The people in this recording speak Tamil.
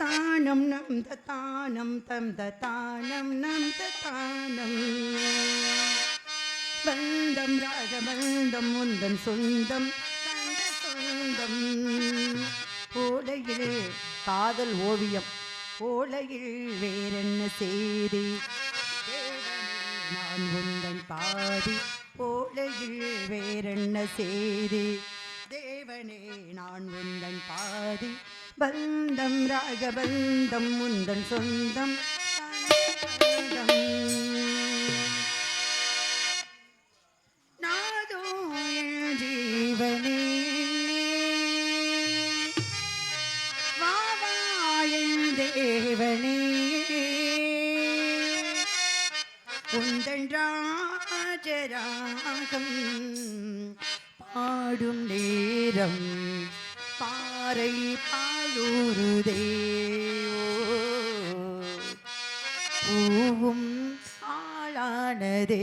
தானம் நம் தானம் தம் தானம் நம் தானம். பந்தம் ராஜபந்தம் முந்தம் சொந்தம் சொந்தம். ஓலையில் காதல் ஓவியம் ஓலையில் வேறென்ன செய்தி? நான் உந்தன் பாதி ஓலையில் வேறென்ன செய்தி? தேவனே நான் உந்தன் பாதி பந்தம் ராகபந்தம் முந்தன் சொந்தம். தேவனே உந்தன் ராஜராகம் பாடும் நேரம் பாறை பாலூருதே பூவும் ஆளானதே.